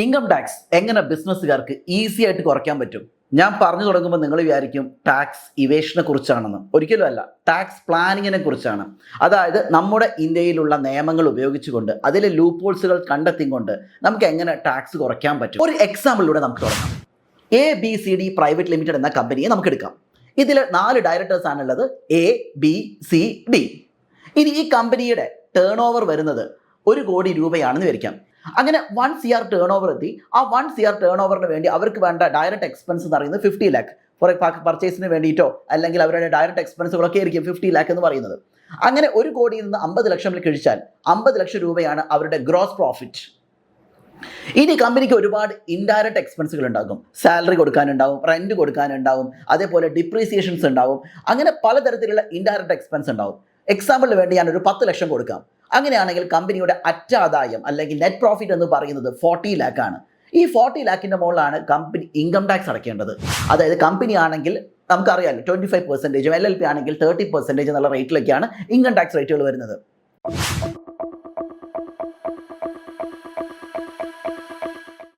Income tax എങ്ങനെ ബിസിനസ്സുകാർക്ക് easy ആയിട്ട് കുറയ്ക്കാൻ പറ്റും? ഞാൻ പറഞ്ഞു തുടങ്ങുമ്പോൾ നിങ്ങൾ വിചാരിക്കും ടാക്സ് ഇവേഷനെ കുറിച്ചാണെന്ന്. ഒരിക്കലും അല്ല. ടാക്സ് പ്ലാനിങ്ങിനെ കുറിച്ചാണ്. അതായത് നമ്മുടെ ഇന്ത്യയിലുള്ള നിയമങ്ങൾ ഉപയോഗിച്ചുകൊണ്ട് അതിലെ ലൂപ്പ് ഹോൾസുകൾ കണ്ടെത്തിക്കൊണ്ട് നമുക്ക് എങ്ങനെ ടാക്സ് കുറയ്ക്കാൻ പറ്റും? ഒരു എക്സാമ്പിളിലൂടെ നമുക്ക് തുടങ്ങാം. A B C D private limited എന്ന കമ്പനിയെ നമുക്ക് എടുക്കാം. ഇതിൽ നാല് ഡയറക്ടേഴ്സ് ആണുള്ളത്. എ ബി സി ഡി ഇനി ഈ കമ്പനിയുടെ ടേൺ ഓവർ വരുന്നത് ഒരു കോടി രൂപയാണെന്ന് വിചാരിക്കാം. അങ്ങനെ one C R turn over എത്തി. ആ വൺ സി ആർ ടേൺ ഓവറിന് വേണ്ടി അവർക്ക് വേണ്ട ഡയറക്റ്റ് എക്സ്പെൻസ് എന്ന് പറയുന്നത് ഫിഫ്റ്റി ലാക്ക് ഫോർ പർച്ചേസിന് വേണ്ടിയിട്ടോ അല്ലെങ്കിൽ അവരുടെ ഡയറക്റ്റ് എക്സ്പെൻസുകളൊക്കെ ആയിരിക്കും ഫിഫ്റ്റി ലാക്ക് എന്ന് പറയുന്നത്. അങ്ങനെ ഒരു കോടിയിൽ നിന്ന് അമ്പത് ലക്ഷം കഴിച്ചാൽ അമ്പത് ലക്ഷം രൂപയാണ് അവരുടെ ഗ്രോസ് പ്രോഫിറ്റ് ഇനി കമ്പനിക്ക് ഒരുപാട് ഇൻഡയറക്റ്റ് എക്സ്പെൻസുകൾ ഉണ്ടാകും സാലറി കൊടുക്കാനുണ്ടാവും റെന്റ് കൊടുക്കാനുണ്ടാവും അതേപോലെ ഡിപ്രീസിയേഷൻസ് ഉണ്ടാവും. അങ്ങനെ പലതരത്തിലുള്ള ഇൻഡയറക്റ്റ് എക്സ്പെൻസ് ഉണ്ടാവും. എക്സാമ്പിളിന് വേണ്ടി ഞാൻ ഒരു പത്ത് ലക്ഷം കൊടുക്കാം. അങ്ങനെയാണെങ്കിൽ കമ്പനിയുടെ അറ്റാദായം അല്ലെങ്കിൽ നെറ്റ് പ്രോഫിറ്റ് എന്ന് പറയുന്നത് ഫോർട്ടി ലാക്ക് ആണ്. ഈ ഫോർട്ടി ലാക്കിന്റെ മുകളിലാണ് കമ്പനി ഇൻകം ടാക്സ് അടയ്ക്കേണ്ടത്. അതായത് കമ്പനി ആണെങ്കിൽ നമുക്കറിയാമല്ലോ ട്വന്റി ഫൈവ് പെർസെന്റേജും എൽ എൽ പി ആണെങ്കിൽ തേർട്ടി പെർസെന്റേജ് എന്നുള്ള റേറ്റിലൊക്കെയാണ് ഇൻകം ടാക്സ് റേറ്റുകൾ വരുന്നത്.